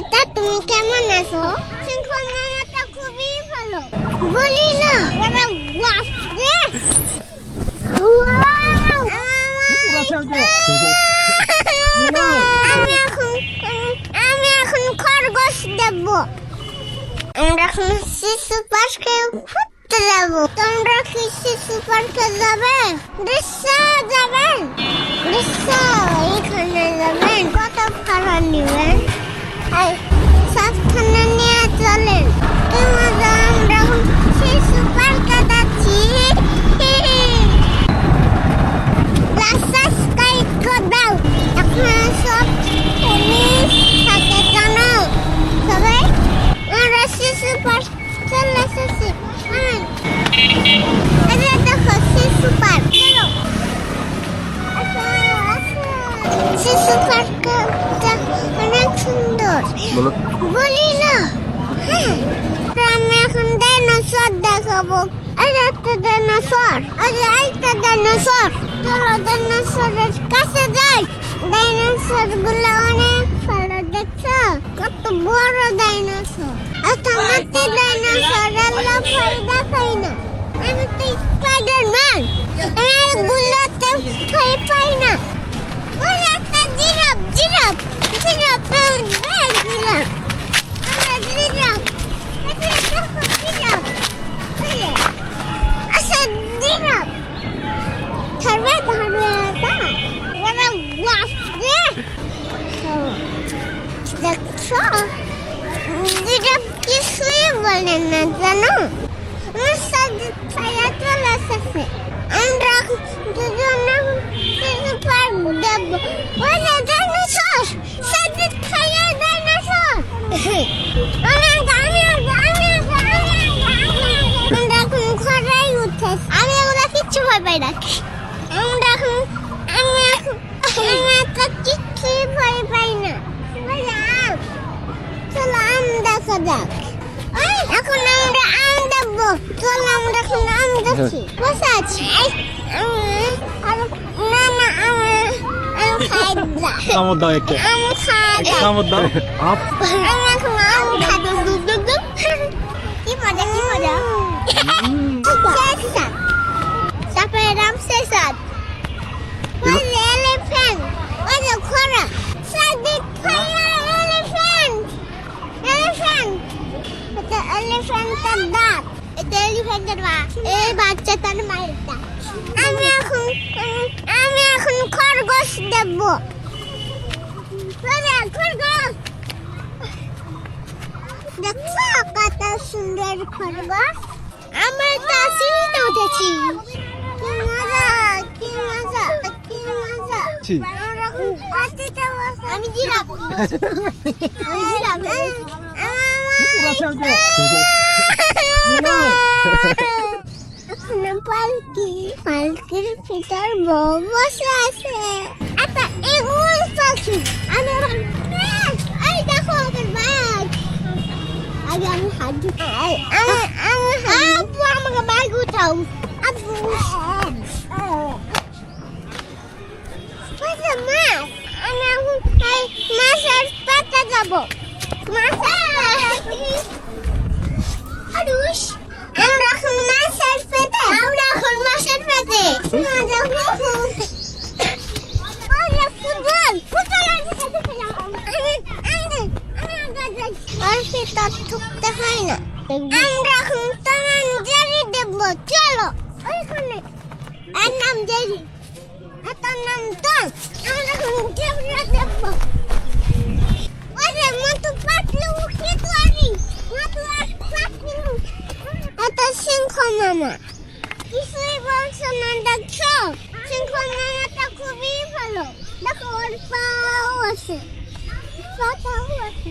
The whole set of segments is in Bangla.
দাদা, তুমি কেমন আছো? সিংহন খুবই ভালো। বলি না। আমি এখন আমি এখন খরগোশ দেব আমরা এখন শিশু পার্কে ঘুরতে যাব। তোমরা কি শিশু পার্কে যাবে? দৃশ্য যাবেন? দৃশ্য এখানে যাবেন। কত ভাড়া নেবেন? শিশু পার্কটা অনেক সুন্দর। বলো। না। হ্যাঁ তো আমি এখন ডাইনোসর দেখাবো। যে একটা ডাইনোসর যে একটা ডাইনোসর চলো ডাইনোসরের কাছে যাই। ডাইনোসরগুলো অনেক ভালো দেখছ? কত বড় ডাইনোসর এত মাটি ডাইনোসর এগুলো ভয় দেখাই না। আমি তো স্পাইডারম্যান আমি এগুলোতে ভয় পাই না। দেখছ জিরাফ কিছুই বলে না জানো আমার সাথে ছায়া চলে এসেছে আমরা দুজনে কিছু পারব দেবো ওই যে ডাইনোসর সাথে ছায়া ডাইনোসর অনেক আমি আমি আমরা এখন ঘরেই উঠেছি আমি ওরা কিচ্ছু ভয় পাই না আমরা এখন আমি এখন আমি একটা কিচ্ছু ভয় পাই না বুঝলাম চলো আম দেখা। যাক এখন আমরা আম দেখব। চল আমরা এখন আম দেখছি বসে আছি। না না আম খাই দাও আম খাই দাও আমি দাও। আম এলিফ্যান্টের দাঁত। এটা এলিফ্যান্টের মা এই বাচ্চা তার মায়ের দাঁত। আমি এখন আমি এখন খরগোশ দেব খরগোশ! দেখছ কত সুন্দর খরগোশ? আমরা তো সিঁড়িতে উঠেছি। কি মজা কি মজা কি মজা। আমি জিরাফ আমি জিরাফ পালকি পালকির বসে আছে একটা এগুল পাখি আমি এই দেখো ওদের ব্যাগ আগে আমি হাত মাছ আরুষ আমরা এখন মাছের পেটে আমরা এখন মাছের পেটে মজা ওরে ফুটবল ফুটবল আর সেটা ঢুকতে হয় না আমরা এখন তোমার জেরি দেবো চলো ওইখানে আর নাম জেরি আর তার নাম টম আমরা এখন জেবরা দেবো সিংহ মামা কিছুই বলছো না দেখছ সিংহ মামাটা খুবই ভালো দেখো ওর পাও আছে পাতাও আছে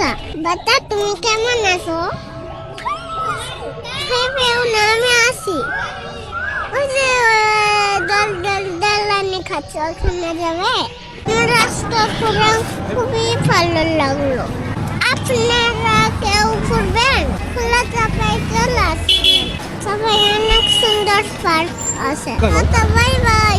বাচ্চা বাচ্চা তুমি কেমন আছো? ভেবেও না আমি আসি ওই যে দল দল দালানি খাচ্ছে ওখানে যাবে? রাস্তা পুরো খুবই ভালো লাগল। আপনারা কেউ ঘুরবেন? খোলা চাপায় চলে আসবেন সবাই অনেক সুন্দর পার্ক আছে। Bye bye.